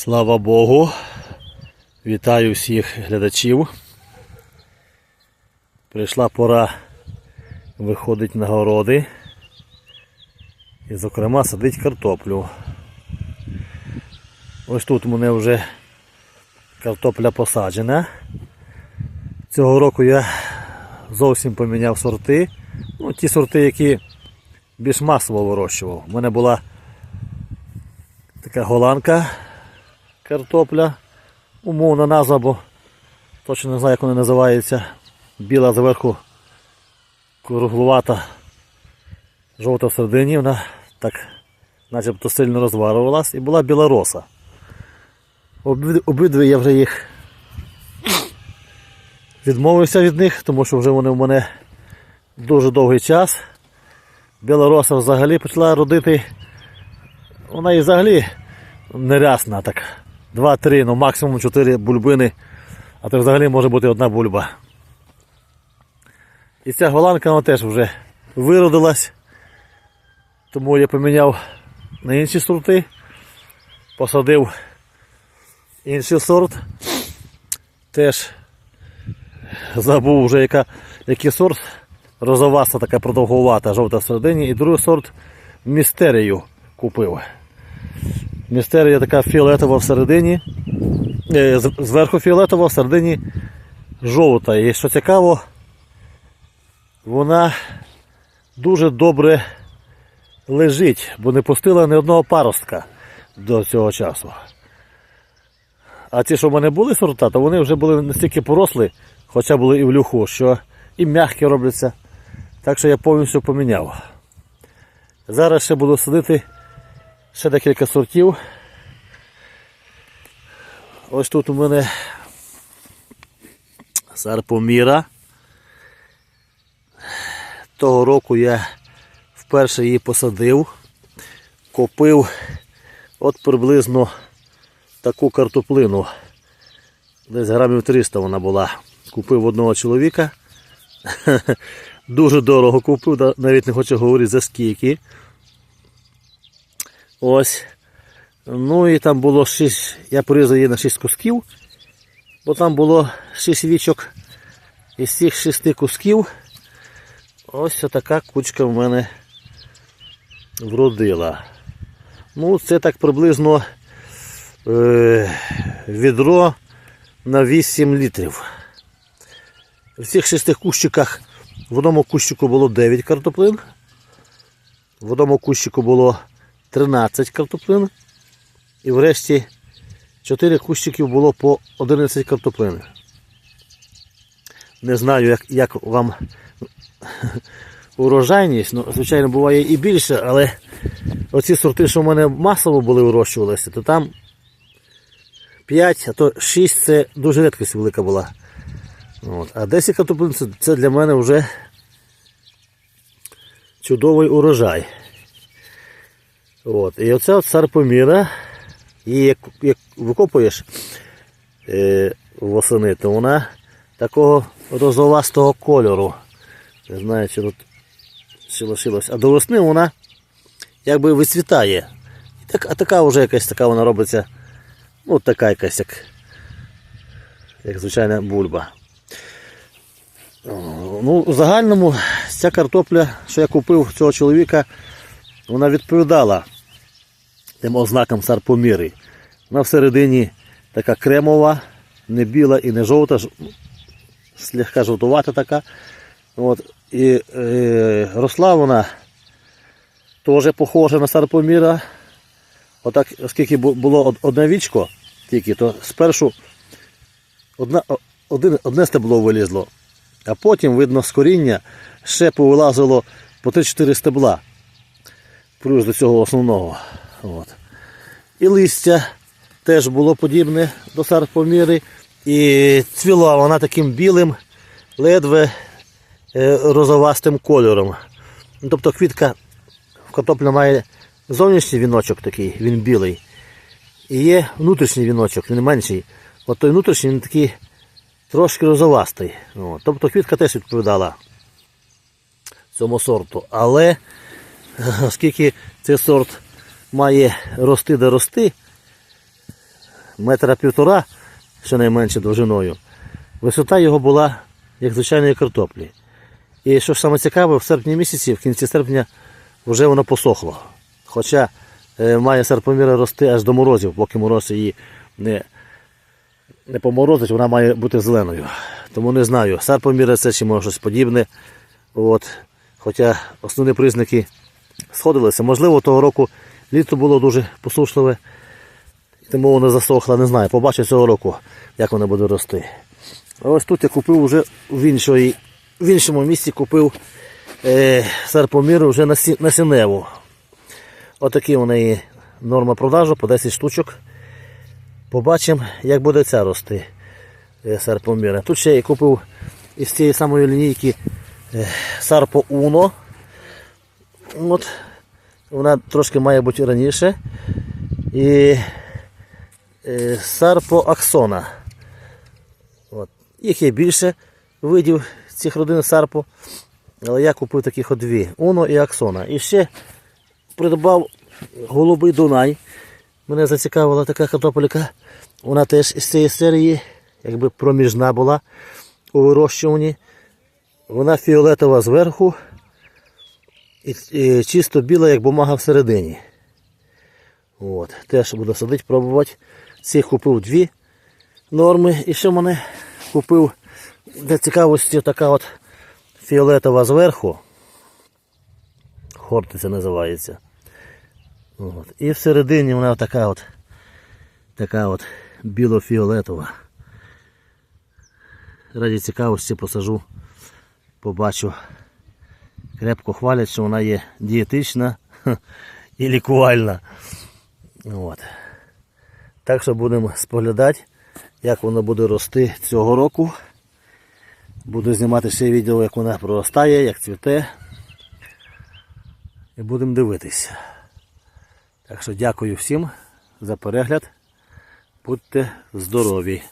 Слава Богу. Вітаю всіх глядачів. Прийшла пора виходити на городи. І, зокрема, садить картоплю. Ось тут у мене вже картопля посаджена. Цього року я зовсім поміняв сорти. Ну, ті сорти, які більш масово вирощував. У мене була така голландка картопля, умовна назва, бо точно не знаю, як вона називається. Біла зверху круглувата, жовта в вона так начебто сильно розварувалась і була білороса. Обидві я вже їх відмовився від них, тому що вже вони в мене дуже довгий час. Біла роса взагалі почала родити, вона і взагалі нерясна така. 2-3, ну максимум 4 бульбини, а то взагалі може бути одна бульба. І ця голанка вона теж вже виродилась, тому я поміняв на інші сорти, посадив інший сорт, теж забув вже яка, який сорт, розоваста така продовгувата жовта середині і другий сорт містерію купив. Містерія така фіолетова всередині. е, Зверху фіолетова, всередині жовта. І що цікаво, вона дуже добре лежить, бо не пустила ні одного паростка до цього часу. А ті, що в мене були сорта, то вони вже були настільки поросли, хоча були і в люху, що і м'які робляться. Так що я повністю поміняв. Зараз ще буду садити ще декілька сортів. Ось тут у мене сарпоміра. Того року я вперше її посадив, купив от приблизно таку картоплину. Десь грамів 300 вона була. Купив одного чоловіка. Дуже дорого купив, навіть не хочу говорити за скільки. Ось. Ну і там було 6, я порізав її на 6 кусків, бо там було 6 вічок. Із цих 6 кусків ось така кучка в мене вродила. Ну, це так приблизно е, відро на 8 літрів. В цих шести кущиках в одному кущику було 9 картоплин, в одному кущику було 13 картоплин. І врешті 4 кущиків було по 11 картоплин. Не знаю, як, як вам урожайність, ну, звичайно, буває і більше, але оці сорти, що в мене масово були вирощувалися, то там 5, а то 6 це дуже рідкість велика була. От. А 10 картоплин це, для мене вже чудовий урожай. От. І оця от сарпоміра, її як, як викопуєш е, восени, то вона такого розовастого кольору. Не знаю, чи тут лишилось. А до весни вона якби вицвітає. І так, а така вже якась така вона робиться. Ну, така якась, як, як звичайна бульба. Ну, у загальному ця картопля, що я купив цього чоловіка, вона відповідала тим ознакам сарпоміри. Вона всередині така кремова, не біла і не жовта, слегка жовтувата така. От. І е, росла вона теж похожа на сарпоміра. Отак, оскільки було од- одне вічко, тільки, то спершу одна, один, одне стебло вилізло, а потім, видно, з коріння ще повилазило по 3-4 стебла. Плюс до цього основного. От. І листя теж було подібне до сарпоміри. І цвіла вона таким білим, ледве е, розовастим кольором. Тобто квітка в картопля має зовнішній віночок такий, він білий. І є внутрішній віночок, він менший. От той внутрішній він такий трошки розовастий. От. Тобто квітка теж відповідала цьому сорту. Але оскільки цей сорт має рости де рости, метра півтора, щонайменше довжиною. Висота його була як звичайної картоплі. І що ж саме цікаве, в серпні місяці, в кінці серпня, вже воно посохло. Хоча е, має серпоміра рости аж до морозів, поки мороз її не, не поморозить, вона має бути зеленою. Тому не знаю, серпоміра це чи може щось подібне. От. Хоча основні признаки сходилися. Можливо, того року літо було дуже посушливе, тому воно засохло, не знаю. Побачу цього року, як воно буде рости. А ось тут я купив вже в, іншої, в іншому місці купив е, серпоміру вже насі- насінневу. Отакі у неї норма продажу по 10 штучок. Побачимо, як буде ця рости е, серпоміра. Тут ще я купив із цієї самої лінійки е, Sarpo Uno. От, вона трошки має бути раніше. І е, Sarpo От. Їх є більше видів цих родин Сарпо. Але я купив таких от дві. Уно і Аксона. І ще придбав голубий Дунай. Мене зацікавила така картопелька. Вона теж із цієї серії, якби проміжна була у вирощуванні. Вона фіолетова зверху і, і чисто біла, як бумага всередині. От. Теж буду садити, пробувати. Цих купив дві норми. І ще мене купив для цікавості така от фіолетова зверху. Хортиця називається. От. І всередині вона така от така от біло-фіолетова. Раді цікавості посажу, побачу. Крепко хвалять, що вона є дієтична і лікувальна. От. Так що будемо споглядати, як воно буде рости цього року. Буду знімати ще відео, як вона проростає, як цвіте. І будемо дивитися. Так що дякую всім за перегляд. Будьте здорові!